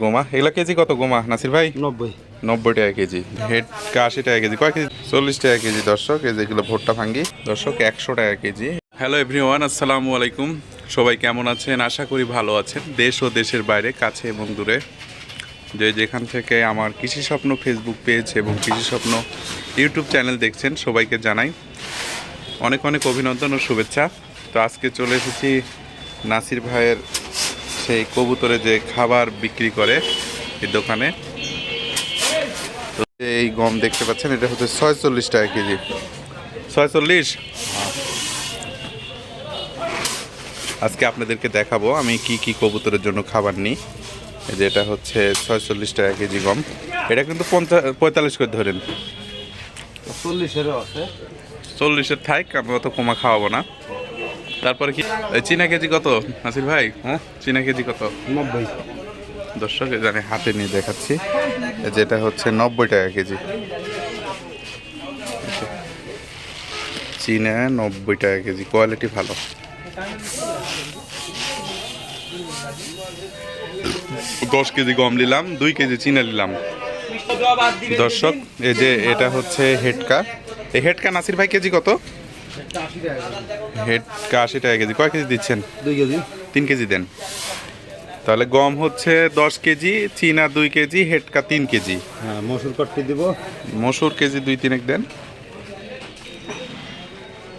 গোমা? এগুলা কেজি কত গোমা নাসির ভাই? নব্বই। নব্বই টাকা কেজি। হেডকা আশি টাকা কেজি। কয় কেজি? চল্লিশ টাকা কেজি দর্শক। এই যেগুলো ভুট্টা ভাঙ্গি। দর্শক একশো টাকা কেজি। হ্যালো এভরিওয়ান আসসালামু আলাইকুম। সবাই কেমন আছেন? আশা করি ভালো আছেন। দেশ ও দেশের বাইরে কাছে এবং দূরে। যে যেখান থেকে আমার কৃষি স্বপ্ন ফেসবুক পেজ এবং কৃষি স্বপ্ন ইউটিউব চ্যানেল দেখছেন সবাইকে জানাই অনেক অনেক অভিনন্দন ও শুভেচ্ছা। তো আজকে চলে এসেছি নাসির ভাইয়ের সেই কবুতরে যে খাবার বিক্রি করে এই দোকানে। তো এই গম দেখতে পাচ্ছেন এটা হচ্ছে ছয়চল্লিশ টাকা কেজি। ছয়চল্লিশ? আজকে আপনাদেরকে দেখাবো আমি কি কি কবুতরের জন্য খাবার নিই। এই যে এটা হচ্ছে ছয়চল্লিশ টাকা কেজি গম। এটা কিন্তু পঞ্চাশ পঁয়তাল্লিশ করে ধরেন। চল্লিশেরও আছে। চল্লিশের থাইক আমি অত কমা খাওয়াবো না। তারপরে কি? চীনা কেজি কত নাসির ভাই? হ্যাঁ? চীনা কেজি কত? নব্বই। দর্শক জানি হাতে নিয়ে দেখাচ্ছি যেটা হচ্ছে নব্বই টাকা কেজি। চীনা নব্বই টাকা কেজি কোয়ালিটি ভালো। দশ কেজি গম নিলাম দুই কেজি চীনা নিলাম। দর্শক এই যে এটা হচ্ছে হেডকা এই হেডকা নাসির ভাই কেজি কত? হেডকা আশি টাকা কেজি। কয় কেজি দিচ্ছেন? দুই কেজি। তিন কেজি দেন। তাহলে গম হচ্ছে দশ কেজি চীনা দুই কেজি হেডকা তিন কেজি। হ্যাঁ মসুর কট্টি দিব। মসুর কেজি দুই তিনেক দেন।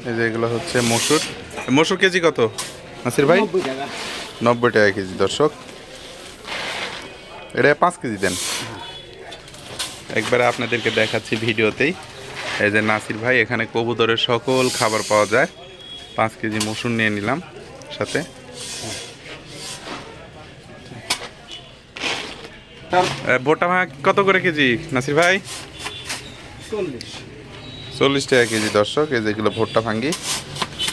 এই যে এগুলো হচ্ছে মসুর। মসুর কেজি কত? নাসির ভাই? নব্বই টাকা। কেজি দর্শক। এটা পাঁচ কেজি দেন। একবারে আপনাদেরকে দেখাচ্ছি ভিডিওতেই। এই যে নাসির ভাই এখানে কবুতরের সকল খাবার পাওয়া যায়। পাঁচ কেজি মসুর নিয়ে নিলাম সাথে। এ, ভুট্টা ভাঙা কত করে কেজি নাসির ভাই? চল্লিশ। চল্লিশ টাকা কেজি দর্শক এই যেগুলো ভুট্টা ভাঙ্গি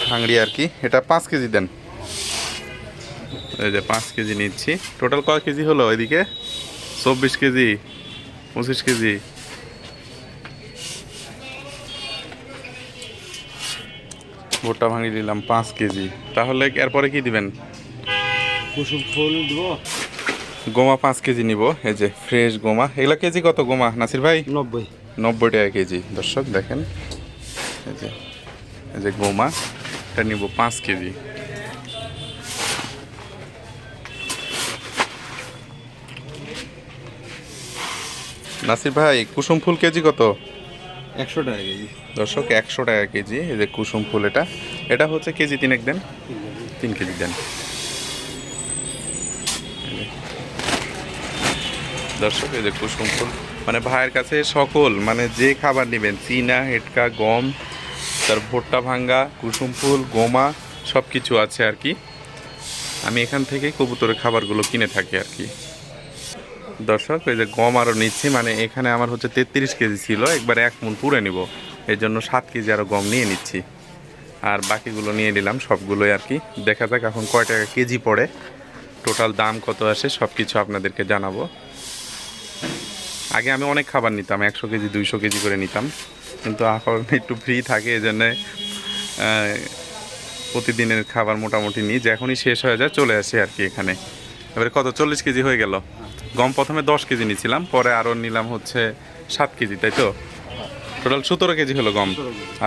ভাঙড়ি আর কি। এটা পাঁচ কেজি দেন। এই যে পাঁচ কেজি নিচ্ছি। টোটাল কয় কেজি হলো এদিকে চব্বিশ কেজি পঁচিশ কেজি। ভুট্টা ভাঙি দিলাম পাঁচ কেজি। তাহলে এরপরে কি দিবেন? কুসুম ফুল দিব। গোমা পাঁচ কেজি নিব এই যে ফ্রেশ গোমা। এগুলো কেজি কত গোমা নাসির ভাই? নব্বই। নব্বই টাকা কেজি। দর্শক দেখেন এই যে এই যে গোমা এটা নিব পাঁচ কেজি। নাসির ভাই কুসুম ফুল কেজি কত? একশো টাকা কেজি। দর্শক, একশো টাকা কেজি, এই যে কুসুম ফুল এটা। এটা হচ্ছে কেজি তিনেক দেন? তিন কেজি দেন। দর্শক, এই যে কুসুম ফুল মানে ভাইয়ের কাছে সকল মানে যে খাবার নেবেন, চীনা, হেটকা, গম, তার ভুট্টা ভাঙ্গা, কুসুম ফুল, গোমা সব কিছু আছে আর কি। আমি এখান থেকেই কবুতরের খাবারগুলো কিনে থাকি আর কি। দর্শক, এই যে গম আরও নিচ্ছি মানে এখানে আমার হচ্ছে তেত্রিশ কেজি ছিল, একবার এক মন পুরে নিব। এর জন্য সাত কেজি আরও গম নিয়ে নিচ্ছি। আর বাকিগুলো নিয়ে নিলাম, সবগুলোই আর কি। দেখা যাক এখন কয় টাকা কেজি পড়ে। টোটাল দাম কত আসে সব কিছু আপনাদেরকে জানাব। আগে আমি অনেক খাবার নিতাম, একশো কেজি, দুইশো কেজি করে নিতাম। কিন্তু এখন একটু ফ্রি থাকে, এই জন্যে প্রতিদিনের খাবার মোটামুটি নিই। যখনই শেষ হয়ে যায়, চলে আসি আর কি এখানে। এবারে কত? চল্লিশ কেজি হয়ে গেল। গম প্রথমে দশ কেজি নিয়েছিলাম পরে আরও নিলাম হচ্ছে সাত কেজি তাই তো? টোটাল সতেরো কেজি হলো গম।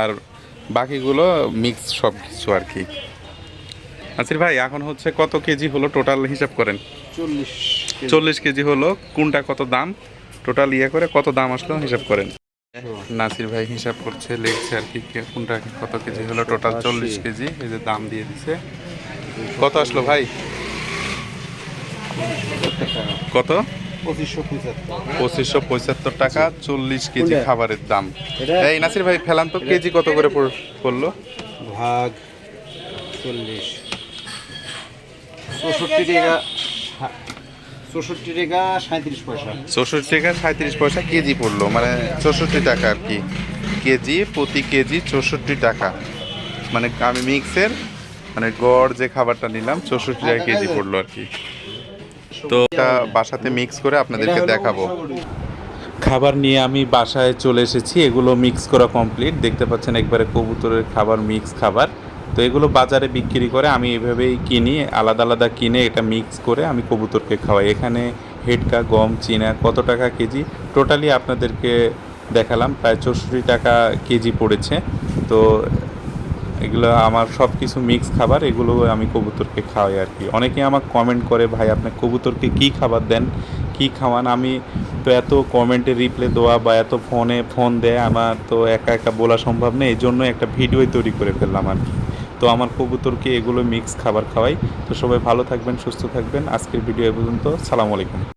আর বাকিগুলো মিক্স সব কিছু আর কি। আছির ভাই এখন হচ্ছে কত কেজি হলো টোটাল হিসাব করেন? চল্লিশ চল্লিশ কেজি হলো কোনটা কত দাম? টোটাল ইয়ে করে কত দাম আসলো হিসাব করেন। নাসির ভাই হিসাব করছে লিখছে আর কি কোনটা কত কেজি হলো টোটাল চল্লিশ কেজি এই যে দাম দিয়ে দিছে। কত আসলো ভাই? কত? পঁচিশশো পঁচাত্তর। টাকা চল্লিশ কেজি খাবারের দাম। এই নাসির ভাই ফেলান তো কেজি কত করে পড়ল? ভাগ চল্লিশ। চৌষট্টি টাকা চৌষট্টি টাকা সাঁত্রিশ পয়সা। চৌষট্টি টাকা সাঁত্রিশ পয়সা কেজি পড়ল মানে চৌষট্টি টাকা আর কি। কেজি প্রতি কেজি চৌষট্টি টাকা। মানে আমি মিক্সের মানে গড় যে খাবারটা নিলাম চৌষট্টি টাকা কেজি পড়ল আর কি। তো এটা বাসাতে মিক্স করে আপনাদেরকে দেখাবো। খাবার নিয়ে আমি বাসায় চলে এসেছি এগুলো মিক্স করা কমপ্লিট দেখতে পাচ্ছেন একবারে কবুতরের খাবার মিক্স খাবার। তো এগুলো বাজারে বিক্রি করে আমি এভাবেই কিনি আলাদা আলাদা কিনে এটা মিক্স করে আমি কবুতরকে খাওয়াই। এখানে হেডকা গম চিনা কত টাকা কেজি? টোটালি আপনাদেরকে দেখালাম প্রায় চৌষট্টি টাকা কেজি পড়েছে। তো এগুলো আমার সব কিছু মিক্স খাবার, এগুলো আমি কবুতরকে খাওয়াই আর কি। অনেকে আমার কমেন্ট করে, ভাই, আপনি কবুতরকে কী খাবার দেন? কী খাওয়ান? আমি তো এত কমেন্টে রিপ্লাই দেওয়া বা এত ফোনে ফোন দেয়, আমার তো একা একা বলা সম্ভব নেই। এই জন্য একটা ভিডিওই তৈরি করে ফেললাম আর কি। তো আমার কবুতরকে এগুলো মিক্স খাবার খাওয়াই। তো সবাই ভালো থাকবেন, সুস্থ থাকবেন। আজকের ভিডিও পর্যন্ত। সালাম আলাইকুম।